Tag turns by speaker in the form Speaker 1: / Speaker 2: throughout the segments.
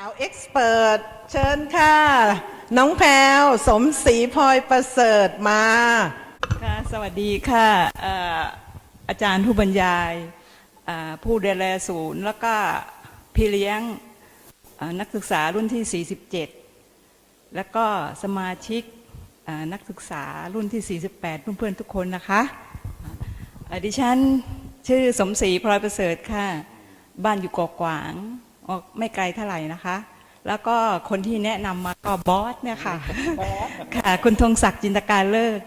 Speaker 1: สาวเอ็กซ์เปิดเชิญค่ะ น้องแพรวสมศรีพลอยประเสริฐมา
Speaker 2: ค่ะสวัสดีค่ะอออาจารย์ผู้บรรยายผู้ดูแลศูนย์ แล้วก็พี่เลี้ยงนักศึกษารุ่นที่ 47 แล้วก็สมาชิกนักศึกษารุ่นที่ 48 เพื่อนๆทุกคนนะคะอดิฉันชื่อสมศรีพลอยประเสริฐค่ะ บ้านอยู่กอกวาง ออกไม่ไกลเท่าไหร่นะคะ แล้วก็คนที่แนะนำมาก็บอสเนี่ยค่ะ ค่ะ คุณธงศักดิ์จินตการเลิก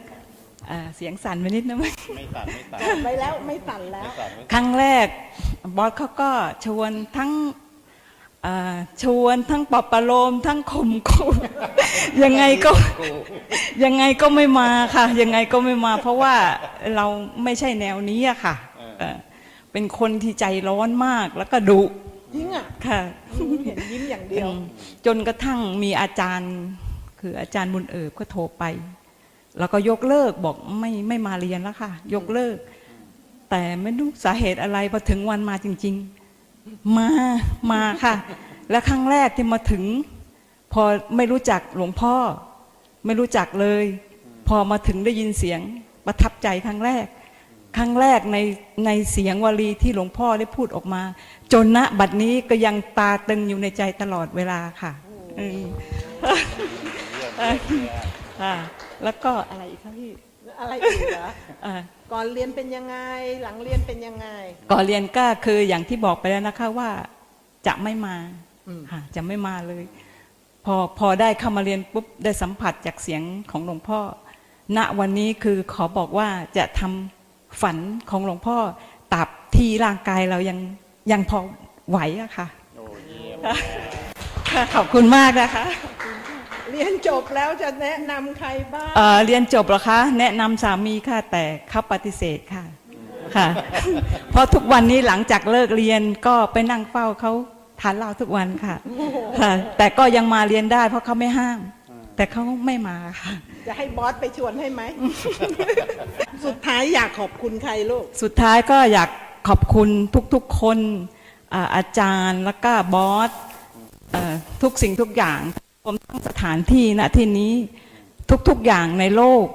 Speaker 2: อ่าเสียงสั่นไปนิดนะมั้ย
Speaker 3: ไม่ตัดไม่ตัด
Speaker 1: ไปแล้วไม่สั่นแล้ว
Speaker 3: ไม่ตัดไม่
Speaker 2: ครั้งแรกบอสเขาก็ชวนทั้งอ่าชวนทั้งปลอบประโลมทั้งข่มขู่ ยังไงก็ ยังไงก็ไม่มาค่ะ ยังไงก็ไม่มา เพราะว่าเราไม่ใช่แนวนี้อะค่ะเอ่อเป็นคนที่ใจร้อนมากแล้วก็ดุ
Speaker 1: จริงอะ
Speaker 2: ค่ะ
Speaker 1: เห็นยิ้มอย่างเดียว
Speaker 2: อืมจนกระทั่งมีอาจารย์ คืออาจารย์บุญเอิบก็โทรไป แล้วก็ยกเลิกบอกไม่ไม่มาเรียนแล้วค่ะ ยกเลิก แต่ไม่รู้สาเหตุอะไรพอถึงวันมาจริง ๆ มามาค่ะ และครั้งแรกที่มาถึง พอไม่รู้จักหลวงพ่อ ไม่รู้จักเลย พอมาถึงได้ยินเสียงประทับใจครั้งแรก ครั้งแรกในในเสียงวลีที่หลวงพ่อได้พูดออกมา จนณบัดนี้ก็ยังตาตึงอยู่ในใจตลอดเวลาค่ะอืมค่ะแล้วก็อะไรอีกคะพี่
Speaker 1: อะไรอีกเหรอ
Speaker 2: อ่า
Speaker 1: ก่อนเรียนเป็นยังไง หลังเรียนเป็นยังไง
Speaker 2: ก่อนเรียนก็คืออย่างที่บอกไปแล้วนะคะว่าจะไม่มา
Speaker 1: อืม
Speaker 2: ค่ะจะไม่มาเลย พอพอได้เข้ามาเรียนปุ๊บได้สัมผัสจากเสียงของหลวงพ่อ ณวันนี้คือขอบอกว่าจะทำ ฝันของหลวงพ่อตับที่ร่างกายเรายังยังพอไหวอะค่ะ
Speaker 3: โอ้เยี่ยม
Speaker 2: ค่ะขอบคุณมากนะคะ
Speaker 1: เรียนจบแล้วจะแนะนำใครบ้าง
Speaker 2: เอ่อเรียนจบเหรอคะ แนะนำสามีค่ะ แต่เขาปฏิเสธค่ะค่ะ เพราะทุกวันนี้หลังจากเลิกเรียนก็ไปนั่งเฝ้าเขาทานเหล้าทุกวันค่ะค่ะ แต่ก็ยังมาเรียนได้เพราะเขาไม่ห้าม แต่เขาไม่มาค่ะ
Speaker 1: จะให้บอสไปชวนให้ไหม สุดท้ายอยากขอบคุณใครลูก
Speaker 2: สุดท้ายก็อยากขอบคุณทุกๆคนอ่าอาจารย์แล้วก็บอสเอ่อทุกสิ่งทุกอย่างรวมทั้งสถานที่ณที่นี้ทุกๆอย่างในโลก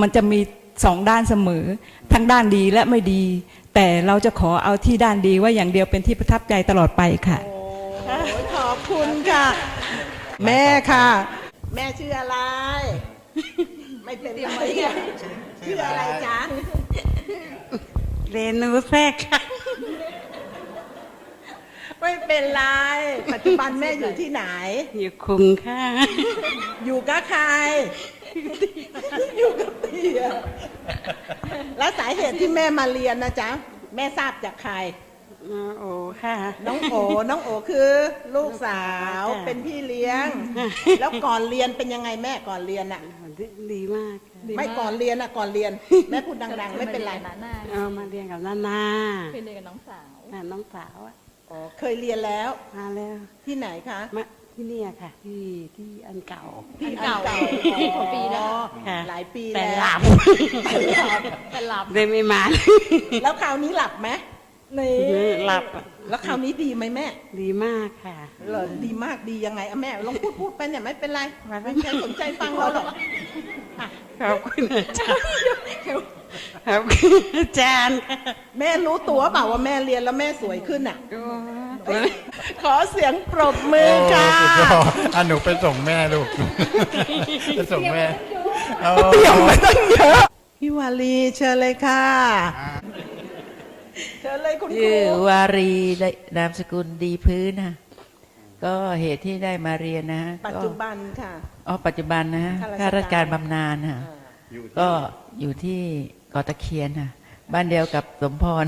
Speaker 2: มันจะมีสองด้านเสมอ ทั้งด้านดีและไม่ดี แต่เราจะขอเอาที่ด้านดีไว่าอย่างเดียวเป็นที่ประทับใจตลอดไปค่ะ
Speaker 1: โอ้ยขอบคุณค่ะ แม่ค่ะ แม่ชื่ออะไร ไม่เป็นไรชื่ออะไรจ๊ะ
Speaker 4: เรนูแทรกค่ะ
Speaker 1: ไม่เป็นไร ปัจจุบันแม่อยู่ที่ไหน
Speaker 4: อยู่คุงค่ะ
Speaker 1: อยู่กับใคร อยู่กับเตียแล้วสาเหตุที่แม่มาเรียนนะจ๊ะ แม่ทราบจากใคร
Speaker 4: น้องโอค่ะ
Speaker 1: น้องโอ น้องโอคือ ลูกสาว
Speaker 4: ค่ะ
Speaker 1: เป็นพี่เลี้ยง แล้วก่อนเรียนเป็นยังไงแม่ก่อนเรียนอะ
Speaker 4: ดีดีมากค่ะ
Speaker 1: ไม่ก่อนเรียนอะก่อนเรียน แม่พูดดังๆ ไม่เป็นไร
Speaker 4: เอามาเรียนกับนานา
Speaker 5: เป็นเรียนกับน้องสาว
Speaker 4: น่ะน้องสาวอะ
Speaker 1: อ๋อเคยเรียนแล้ว
Speaker 4: มาแล้ว
Speaker 1: ที่ไหนคะ
Speaker 4: มาที่เนี่ยค่ะ ที่ที่อันเก่า
Speaker 1: ที่อันเก่า
Speaker 5: กี่ปีแล้ว
Speaker 4: ค่ะ
Speaker 1: หลายปี
Speaker 4: แต่
Speaker 1: แล้ว
Speaker 4: หลับ
Speaker 5: แต่หลับ
Speaker 4: เลยไม่มา
Speaker 1: แล้วคราวนี้หลับไหม นี่
Speaker 4: หลับอะ
Speaker 1: แล้วคราวนี้ดีไหมแม่
Speaker 4: ดีมากค่ะ
Speaker 1: เหรอดีมากดียังไงอะแม่ลองพูดพูดไปเนี่ยไม่เป็นไรไม่ใครสนใจฟังเราหรอก
Speaker 4: ขอบคุณอาจารย์ขอบคุณอาจารย์ค่ะ
Speaker 1: แม่รู้ตัวเปล่าว่าแม่เรียนแล้วแม่สวยขึ้นอะ
Speaker 4: โอ้ย
Speaker 1: ขอเสียงปรบมือค่ะ
Speaker 3: โสุดยอดอะหนูไปส่งแม่ลูก ไปส่งแม่เอา
Speaker 1: เปี่ยมไม่ต้องเยอะพี่วาลีเชิญเลยค่ะ เชิญเลยคุณครู
Speaker 6: ชื่อวารีได้นามสกุลดีพื้นนะก็เหตุที่ได้มาเรียนนะฮะ
Speaker 1: ปัจ
Speaker 6: ก็
Speaker 1: จุบันค่ะ
Speaker 6: อ๋อปัจจุบันนะฮะ
Speaker 1: ข้า
Speaker 6: ข้า
Speaker 1: รา
Speaker 6: รา
Speaker 1: ช
Speaker 6: ช
Speaker 1: กา
Speaker 6: การ รบำนาญค่ะ
Speaker 3: อยู่ที่
Speaker 6: ก็อยู่ที่เกาะตะเคียนค่ะบ้านเดียวกับสมพร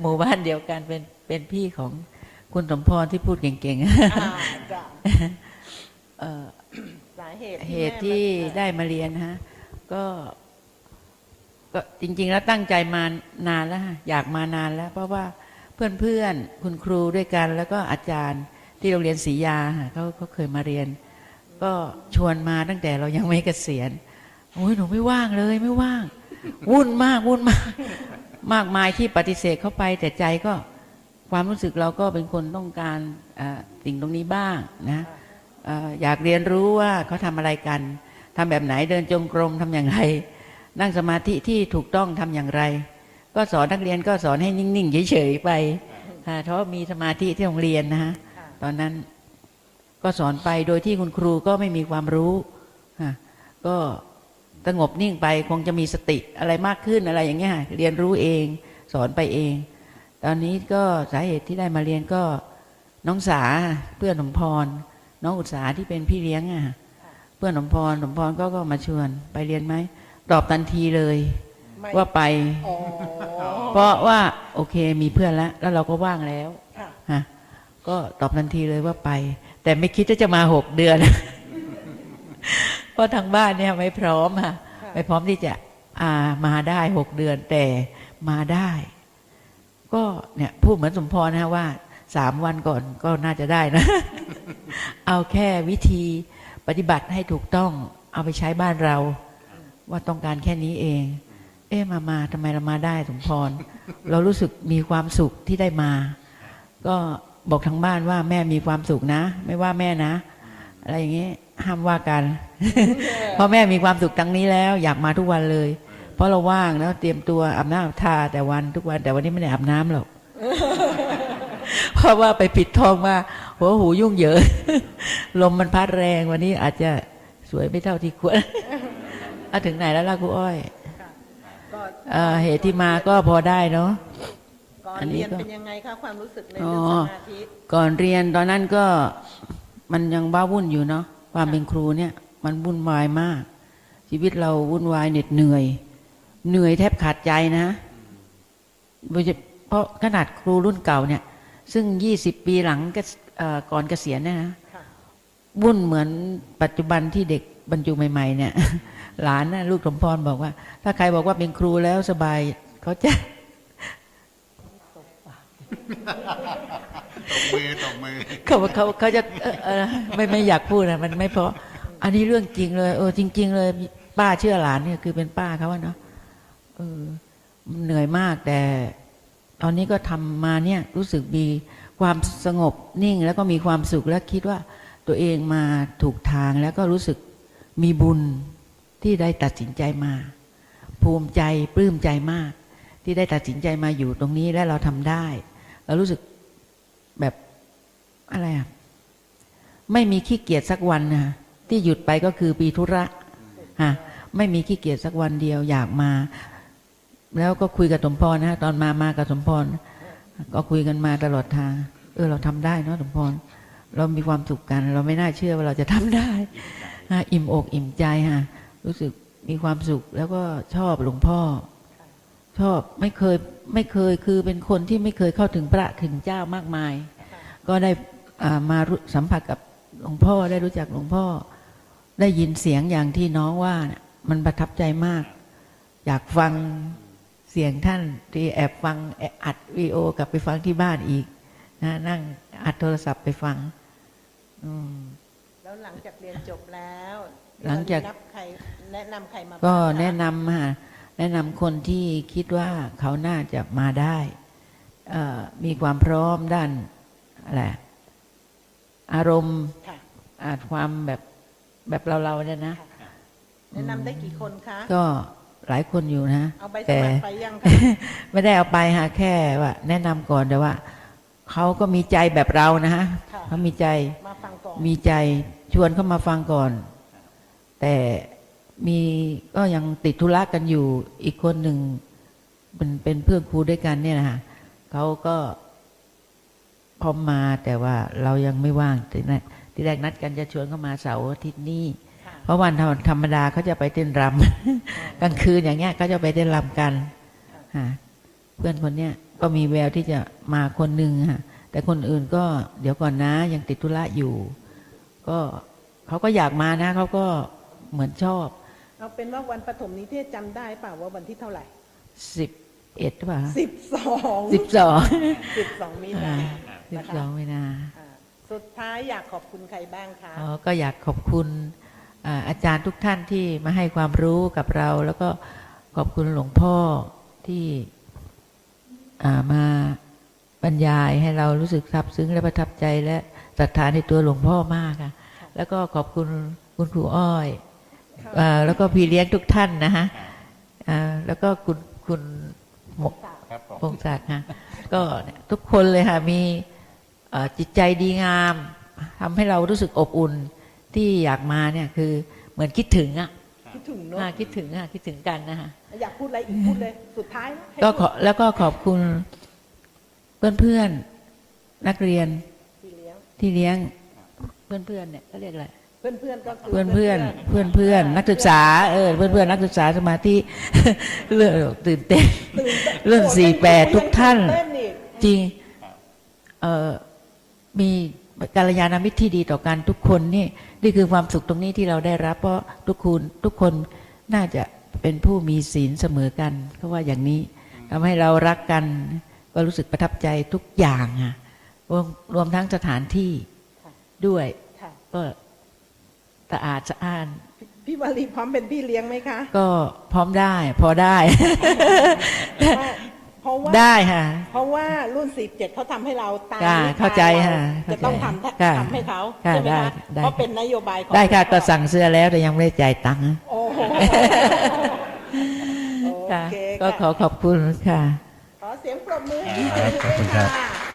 Speaker 6: หมู่บ้านเดียวกันเป็นเป็นพี่ของคุณสมพรที่พูดเก่ง
Speaker 1: อ่าจ้ะ
Speaker 6: ๆ เอ่อ
Speaker 1: สาเหตุ
Speaker 6: เหตุที่ได้มาเรียนนะฮะก็ ก็จริง ๆ แล้วตั้งใจมานานแล้วอยากมานานแล้ว เพราะว่าเพื่อนๆคุณครูด้วยกัน แล้วก็อาจารย์ที่โรงเรียนศรียาเขาเขาเคยมาเรียน ก็ชวนมาตั้งแต่เรายังไม่เกษียณโอ้ยหนูไม่ว่างเลยไม่ว่าง วุ่นมากวุ่นมาก มากมายที่ปฏิเสธเข้าไป แต่ใจก็ความรู้สึกเราก็เป็นคนต้องการสิ่งตรงนี้บ้างนะเอ่ออยากเรียนรู้ว่าเขาทำอะไรกันทำแบบไหนเดินจงกรมทำอย่างไร นั่งสมาธิที่ถูกต้องทำอย่างไร ก็สอนนักเรียนก็สอนให้นิ่ง ๆ เฉย ๆ ไปค่ะเพราะมีสมาธิที่โรงเรียนนะฮะตอนนั้นก็สอนไปโดยที่คุณครูก็ไม่มีความรู้ก็สงบนิ่งไปคงจะมีสติอะไรมากขึ้นอะไรอย่างเงี้ยเรียนรู้เอง สอนไปเอง ตอนนี้ก็สาเหตุที่ได้มาเรียนก็น้องสาเพื่อนสมพร น้องอุตสาที่เป็นพี่เลี้ยงอะเพื่อนสมพรสมพรก็ก็มาชวนไปเรียนไหม ตอบทันทีเลย
Speaker 1: ไม่
Speaker 6: ว่าไป
Speaker 1: อ๋อ
Speaker 6: เพราะว่าโอเคมีเพื่อนแล้ว แล้วเราก็ว่างแล้ว
Speaker 1: ค่ะ
Speaker 6: ฮะก็ตอบทันทีเลยว่าไป แต่ไม่คิดว่าจะมาหกเดือน เพราะทางบ้านเนี่ยไม่พร้อมค่ะไม่พร้อมที่จะอ่ามาได้หกเดือนแต่มาได้ ก็เนี่ยพูดเหมือนสมพรนะฮะว่าสามวันก่อนก็น่าจะได้นะ เอาแค่วิธีปฏิบัติให้ถูกต้อง เอาไปใช้บ้านเรา ว่าต้องการแค่นี้เอง เอ๊ะมามาทำไมเรามาได้สมพร เรารู้สึกมีความสุขที่ได้มา ก็บอกทางบ้านว่าแม่มีความสุขนะ ไม่ว่าแม่นะ อะไรอย่างเงี้ยห้ามว่ากัน เพราะแม่มีความสุขทั้งนี้แล้ว อยากมาทุกวันเลย เพราะเราว่างแล้วเตรียมตัวอาบน้ำอาบทาแต่วันทุกวันแต่วันนี้ไม่ได้อาบน้ำหรอกเพราะว่าไปปิดทองมาหัวหูยุ่งเหยิงลมมันพัดแรงวันนี้อาจจะสวยไม่เท่าที่ควร อาถึงไหนแล้วล่ะครูอ้อย
Speaker 1: ก็
Speaker 6: เอ่อเหตุที่มาก็พอได้เนาะ
Speaker 1: ก่อน
Speaker 6: อันนี้
Speaker 1: เรียน
Speaker 6: ก็
Speaker 1: เป็นยังไงคะความรู้สึกใน
Speaker 6: อ๋อ
Speaker 1: เรื่องสมาธิ
Speaker 6: ก่อนเรียนตอนนั้นก็มันยังบ้าวุ่นอยู่เนาะความเป็นครูเนี่ย มันวุ่นวายมาก ชีวิตเราวุ่นวายเหน็ดเหนื่อย เหนื่อยแทบขาดใจนะโดยเฉเพราะขนาดครูรุ่นเก่าเนี่ย ซึ่งยี่สิบปีหลังก็เอ่อก่อนเกษียณเนี่ยนะ
Speaker 1: ค่ะ
Speaker 6: วุ่นเหมือนปัจจุบันที่เด็กบรรจุใหม่ ๆ เนี่ย หลานนะลูกสมพรบอกว่า ถ้าใครบอกว่าเป็นครูแล้วสบายเขาจะ
Speaker 3: ตบมือตบมือ
Speaker 6: เขาเขาเขาจะเอ่อเอ่อไม่ไม่อยากพูดนะมันไม่เพราะอันนี้เรื่องจริงเลยเออจริง ๆ เลย ป้าเชื่อหลานเนี่ยคือเป็นป้าเขาว่าเนาะเออเหนื่อยมากแต่ ตอนนี้ก็ทำมาเนี่ยรู้สึกมีความสงบนิ่งแล้วก็มีความสุขและคิดว่าตัวเองมาถูกทางแล้วก็รู้สึกมีบุญ ที่ได้ตัดสินใจมา ภูมิใจปลื้มใจมาก ที่ได้ตัดสินใจมาอยู่ตรงนี้และเราทำได้เรารู้สึกแบบอะไรอะไม่มีขี้เกียจสักวันนะที่หยุดไปก็คือปีธุระฮะไม่มีขี้เกียจสักวันเดียวอยากมา แล้วก็คุยกับสมพรนะฮะตอนมามากับสมพรก็คุยกันมาตลอดทาง เออ เราทำได้เนอะสมพรเรามีความสุขกัน เราไม่น่าเชื่อว่าเราจะทำได้ฮะอิ่มอกอิ่มใจฮะ รู้สึกมีความสุขแล้วก็ชอบหลวงพ่อ ชอบไม่เคยไม่เคยคือเป็นคนที่ไม่เคยเข้าถึงพระถึงเจ้ามากมาย ก็ได้อ่ามาสัมผัสกับหลวงพ่อได้รู้จักหลวงพ่อ ได้ยินเสียงอย่างที่น้องว่ามันประทับใจมาก อยากฟังเสียงท่านที่แอบฟังอบอัดวีโอกลับไปฟังที่บ้านอีกนะนั่งอัดโทรศัพท์ไปฟัง อืม
Speaker 1: แล้วหลังจากเรียนจบแล้ว
Speaker 6: หลังจาก
Speaker 1: นับใครแนะนำใครมา
Speaker 6: ก็
Speaker 1: บ้างค
Speaker 6: แนะนำค่ะแนะนำคนที่คิดว่าเขาน่าจะมาได้เอ่อมีความพร้อมด้านอะไรอารมณ์
Speaker 1: ค่ะ
Speaker 6: อาจความแบบแบบเราๆเนี่ยนะ
Speaker 1: แนะนำได้กี่คนคะ
Speaker 6: ก็หลายคนอยู่นะ
Speaker 1: เอาใบส
Speaker 6: แต่
Speaker 1: มัครไปยังคะ
Speaker 6: ไม่ได้เอาไปหาแค่ว่า แนะนำก่อนแต่ว่าเขาก็มีใจแบบเรานะฮะ
Speaker 1: ค่ะ
Speaker 6: เขามีใจ
Speaker 1: มาฟังก่อน
Speaker 6: มีใจ ชวนเข้ามาฟังก่อน แต่มีก็ยังติดธุระกันอยู่อีกคนหนึ่งเป็นเป็นเพื่อนครูด้วยกันเนี่ยนะฮะเขาก็พร้อมมาแต่ว่าเรายังไม่ว่างทีแรกที่แรกนัดกันจะชวนเข้ามาเสาร์อาทิตย์นี้
Speaker 1: ค่ะ
Speaker 6: เพราะวันธรรมดาเขาจะไปเต้นรำกลางคืนอย่างเงี้ยเขาจะไปเต้นรำกันฮะเพื่อนคนเนี้ยก็มีแววที่จะมาคนหนึ่งฮะแต่คนอื่นก็เดี๋ยวก่อนนะยังติดธุระอยู่ ก็เขาก็อยากมานะเขาก็เหมือนชอบ
Speaker 1: เอาเป็นว่าวันปฐมนิเทศจำได้เปล่าว่าวันที่เท่าไหร่
Speaker 6: สิบเอ็ดหรือเปล่า
Speaker 1: สิบสอง
Speaker 6: สิบสอง
Speaker 1: สิบสองมีนา
Speaker 6: สิบ
Speaker 1: นะคะ
Speaker 6: สองเวลา
Speaker 1: อ่าสุดท้ายอยากขอบคุณใครบ้างคะ
Speaker 6: อ๋อก็อยากขอบคุณอ่าอาจารย์ทุกท่านที่มาให้ความรู้กับเรา แล้วก็ขอบคุณหลวงพ่อที่อ่ามาบรรยายให้เรารู้สึกซาบซึ้งและประทับใจและ ศรัทธาในตัวหลวงพ่อมากค่ะ แล้วก็ขอบคุณคุณครูอ้อยอ่าแล้วก็พี่เลี้ยงทุกท่านนะฮะอ่าแล้วก็คุณคุณหมก
Speaker 3: ครับผม
Speaker 6: พงศักดิ์ค่ะก็เนี่ยทุกคนเลยค่ะมีเอ่อจิตใจดีงามทำให้เรารู้สึกอบอุ่นที่อยากมาเนี่ยคือเหมือนคิดถึงอะ
Speaker 1: คิดถึงเนาะ
Speaker 6: อ่าคิดถึงอะคิดถึงกันนะคะ
Speaker 1: อยากพูดอะไรอีกพูดเลยสุดท้ายนะให้
Speaker 6: ก็ขอแล้วก็ขอบคุณเพื่อนเพื่อนๆนักเรียน
Speaker 1: พี่เลี้ยง
Speaker 6: ที่เลี้ยงเพื่อนเพื่อนๆเนี่ยเขาเรียกอะไร
Speaker 1: เพื่อนเพื่อนๆก็คือ
Speaker 6: เพื่อนเพื่อนเพื่อนเพื่อนๆนักศึกษาเออเพื่อนเพื่อนๆนักศึกษาสมาธิเรื่องตื่นเต้น
Speaker 1: ตื่นต้น
Speaker 6: เรื่อง
Speaker 1: โอ้ย
Speaker 6: สี่แปดทุกท่าน
Speaker 1: ตื่เต้อีก
Speaker 6: จริงเอ่อมีกัลยาณมิตรที่ดีต่อกันทุกคนนี่นี่คือความสุขตรงนี้ที่เราได้รับ เพราะทุกคนทุกคนน่าจะเป็นผู้มีศีลเสมอกันเขาว่าอย่างนี้ทำให้เรารักกันก็รู้สึกประทับใจทุกอย่างอะ รวมรวมทั้งสถานที่ด้วย
Speaker 1: ค่ะ
Speaker 6: ก็สะอาดสะอ้าน
Speaker 1: พี่วารีพร้อมเป็นพี่เลี้ยงไหมคะ
Speaker 6: ก็พร้อมได้ พอได้
Speaker 1: เพราะว่า
Speaker 6: ได้ค่ะ
Speaker 1: เพราะว่ารุ่นสิบเจ็ดเขาทำให้เราตาม
Speaker 6: ค่ะ
Speaker 1: นี้
Speaker 6: เข้าใจ
Speaker 1: ตม
Speaker 6: ค่ะ
Speaker 1: เราจะต้องท
Speaker 6: ค่ะำ
Speaker 1: ทำให้เขา
Speaker 6: ค่ะ
Speaker 1: ใช่ไหม
Speaker 6: ได้
Speaker 1: คะ
Speaker 6: ได้
Speaker 1: เพราะเป็นนโยบายของ
Speaker 6: ได้ค่ะ
Speaker 1: หลวงพ่
Speaker 6: ก็
Speaker 1: อ
Speaker 6: สั่งเสื้อแล้วแต่ยังไม่ได้จ่ายตังค์
Speaker 1: โอ้โหโอ
Speaker 6: ค่ะ
Speaker 1: เค
Speaker 6: ก็ขอ
Speaker 1: ค่ะ
Speaker 6: ขอบคุณค่ะ
Speaker 1: ขอเสียงปรบมือให้พี่วารี
Speaker 3: ขอบคุณ
Speaker 1: ด้
Speaker 3: ครั
Speaker 1: วย
Speaker 3: บ
Speaker 1: ค่ะ